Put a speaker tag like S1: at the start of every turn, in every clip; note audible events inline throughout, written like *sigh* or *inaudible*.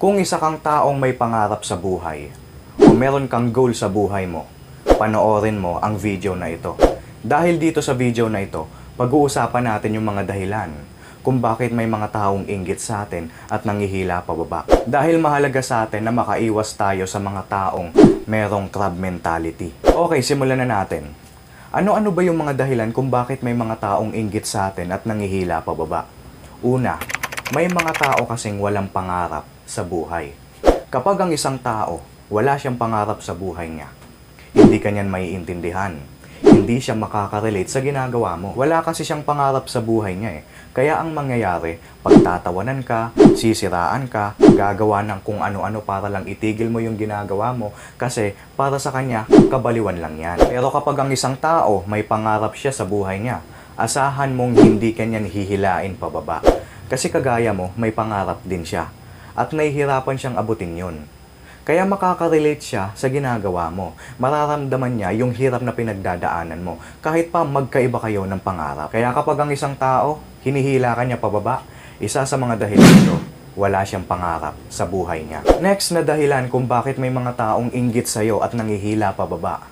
S1: Kung isa kang taong may pangarap sa buhay o meron kang goal sa buhay mo, panoorin mo ang video na ito. Dahil dito sa video na ito, pag-uusapan natin yung mga dahilan kung bakit may mga taong inggit sa atin at nangihila pababa. Dahil mahalaga sa atin na makaiwas tayo sa mga taong merong crab mentality. Okay, simulan na natin. Ano-ano ba yung mga dahilan kung bakit may mga taong inggit sa atin at nangihila pababa? Una, may mga tao kasing walang pangarap sa buhay. Kapag ang isang tao wala siyang pangarap sa buhay niya, hindi kanyan maiintindihan. Hindi siya makaka-relate sa ginagawa mo. Wala kasi siyang pangarap sa buhay niya eh. Kaya ang mangyayari, pagtatawanan ka, sisiraan ka, gagawa ng kung ano-ano para lang itigil mo yung ginagawa mo kasi para sa kanya, kabaliwan lang yan. Pero kapag ang isang tao may pangarap siya sa buhay niya, asahan mong hindi kanyan hihilain pababa. Kasi kagaya mo, may pangarap din siya. At nahihirapan siyang abutin yun. Kaya makaka-relate siya sa ginagawa mo. Mararamdaman niya yung hirap na pinagdadaanan mo kahit pa magkaiba kayo ng pangarap. Kaya kapag ang isang tao, hinihila ka niya pababa, isa sa mga dahilan nito, wala siyang pangarap sa buhay niya. Next na dahilan kung bakit may mga taong inggit sa'yo at nangihila pababa.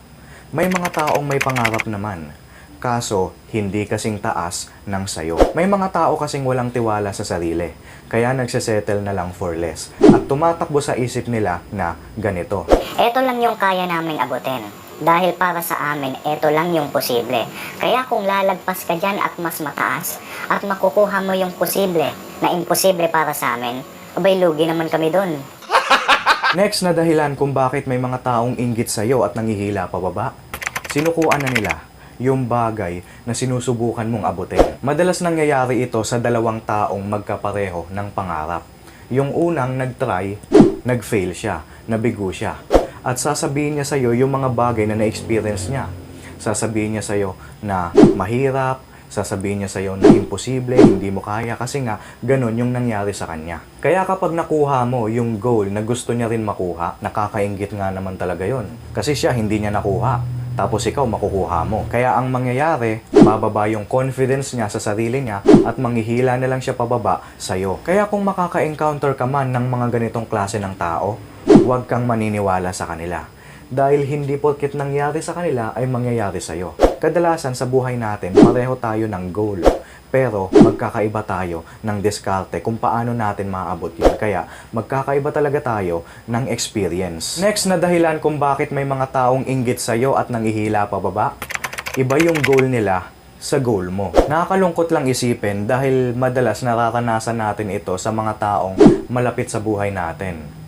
S1: May mga taong may pangarap naman, kaso hindi kasing taas ng sayo. May mga tao kasing walang tiwala sa sarili, kaya nagsesettle na lang for less. At tumatakbo sa isip nila na ganito.
S2: Ito lang yung kaya naming abutin. Dahil para sa amin, ito lang yung posible. Kaya kung lalagpas ka dyan at mas mataas, at makukuha mo yung posible na imposible para sa amin, abay lugi naman kami dun. *laughs*
S1: Next na dahilan kung bakit may mga taong inggit sa'yo at nangihila pababa. Sinukuan na nila yung bagay na sinusubukan mong abutin. Madalas nangyayari ito sa dalawang taong magkapareho ng pangarap. Yung unang nag-try, nag-fail siya, nabigo siya. At sasabihin niya sa'yo yung mga bagay na na-experience niya. Sasabihin niya sa'yo na mahirap, sasabihin niya sa'yo na imposible, hindi mo kaya kasi nga ganun yung nangyari sa kanya. Kaya kapag nakuha mo yung goal na gusto niya rin makuha, nakakaingit nga naman talaga yon. Kasi siya hindi niya nakuha, tapos ikaw makukuha mo. Kaya ang mangyayari, bababa yung confidence niya sa sarili niya at manghihila na lang siya pababa sa'yo. Kaya kung makaka-encounter ka man ng mga ganitong klase ng tao, huwag kang maniniwala sa kanila dahil hindi porket nangyari sa kanila ay mangyayari sa'yo. Kadalasan sa buhay natin, pareho tayo ng goal. Pero magkakaiba tayo ng diskarte kung paano natin maaabot yun. Kaya magkakaiba talaga tayo ng experience. Next na dahilan kung bakit may mga taong inggit sa'yo at nangihila pababa, iba yung goal nila sa goal mo. Nakakalungkot lang isipin dahil madalas nararanasan natin ito sa mga taong malapit sa buhay natin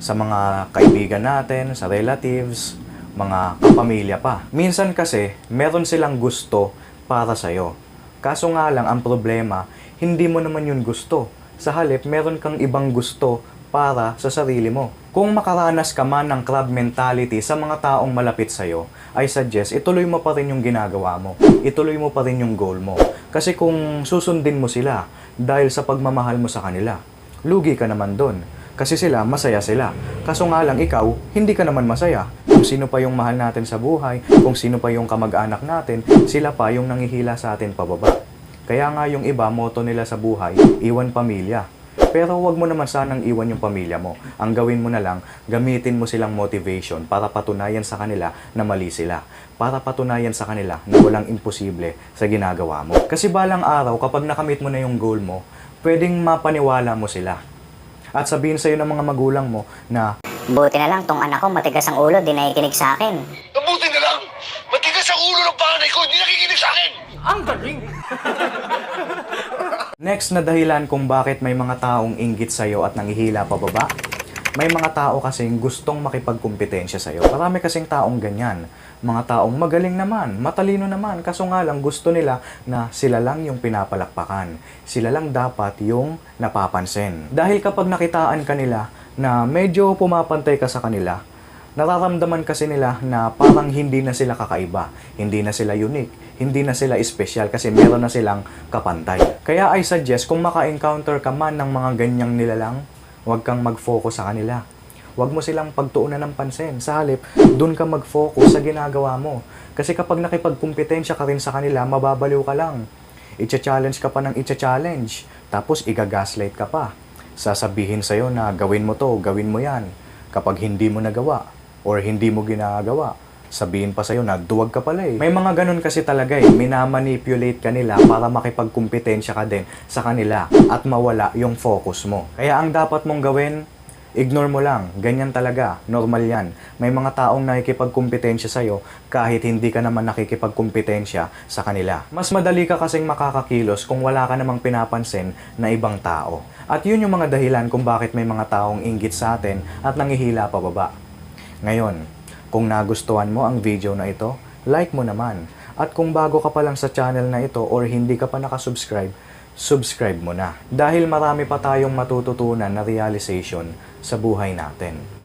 S1: sa mga kaibigan natin, sa relatives, mga kapamilya pa. Minsan kasi, meron silang gusto para sa'yo. Kaso nga lang, ang problema, hindi mo naman yun gusto. Sa halip, meron kang ibang gusto para sa sarili mo. Kung makaranas ka man ng crab mentality sa mga taong malapit sa'yo, I suggest ituloy mo pa rin yung ginagawa mo. Ituloy mo pa rin yung goal mo. Kasi kung susundin mo sila dahil sa pagmamahal mo sa kanila, lugi ka naman doon. Kasi sila, masaya sila. Kaso nga lang ikaw, hindi ka naman masaya. Kung sino pa yung mahal natin sa buhay, kung sino pa yung kamag-anak natin, sila pa yung nangihila sa atin pababa. Kaya nga yung iba, moto nila sa buhay, iwan pamilya. Pero wag mo naman sanang iwan yung pamilya mo. Ang gawin mo na lang, gamitin mo silang motivation para patunayan sa kanila na mali sila. Para patunayan sa kanila na walang imposible sa ginagawa mo. Kasi balang araw, kapag nakamit mo na yung goal mo, pwedeng mapaniwala mo sila. At sabihin sa'yo ng mga magulang mo na
S2: Buti na lang tong anak ko matigas ang ulo, di nakikinig sa akin.
S3: Mabuti na lang! Matigas ang ulo ng panganay ko, hindi nakikinig sa akin! *laughs*
S1: Next na dahilan kung bakit may mga taong inggit sa'yo at nangihila pababa, may mga tao kasing gustong makipagkumpetensya sa'yo. Marami kasing taong ganyan. Mga taong magaling naman, matalino naman, kaso nga lang gusto nila na sila lang yung pinapalakpakan. Sila lang dapat yung napapansin. Dahil kapag nakitaan ka nila na medyo pumapantay ka sa kanila, nararamdaman kasi nila na parang hindi na sila kakaiba, hindi na sila unique, hindi na sila special kasi meron na silang kapantay. Kaya I suggest kung maka-encounter ka man ng mga ganyang nilalang, huwag kang mag-focus sa kanila. Huwag mo silang pagtuunan ng pansin. Sa halip, dun ka mag-focus sa ginagawa mo. Kasi kapag nakipagkumpetensya ka rin sa kanila, mababaliw ka lang. Icha-challenge ka pa ng icha-challenge. Tapos, iga-gaslight ka pa. sasabihin sa'yo na gawin mo to, gawin mo yan. Kapag hindi mo nagawa or hindi mo ginagawa, sabihin pa sa'yo na duwag ka pala eh. May mga ganun kasi talaga eh, minamanipulate ka nila para makipagkumpetensya ka din sa kanila at mawala yung focus mo. Kaya ang dapat mong gawin, Ignore mo lang, ganyan talaga, normal yan. May mga taong nakikipagkumpetensya sa'yo kahit hindi ka naman nakikipagkumpetensya sa kanila. Mas madali ka kasing makakakilos kung wala ka namang pinapansin na ibang tao. At yun yung mga dahilan kung bakit may mga taong inggit sa atin at nangihila pababa. Ngayon, kung nagustuhan mo ang video na ito, like mo naman. At kung bago ka pa lang sa channel na ito or hindi ka pa nakasubscribe, subscribe mo na. Dahil marami pa tayong matututunan na realization sa buhay natin.